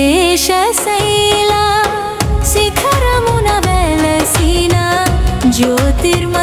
శేషశైల శిఖరమున వెలసిన జ్యోతిర్మ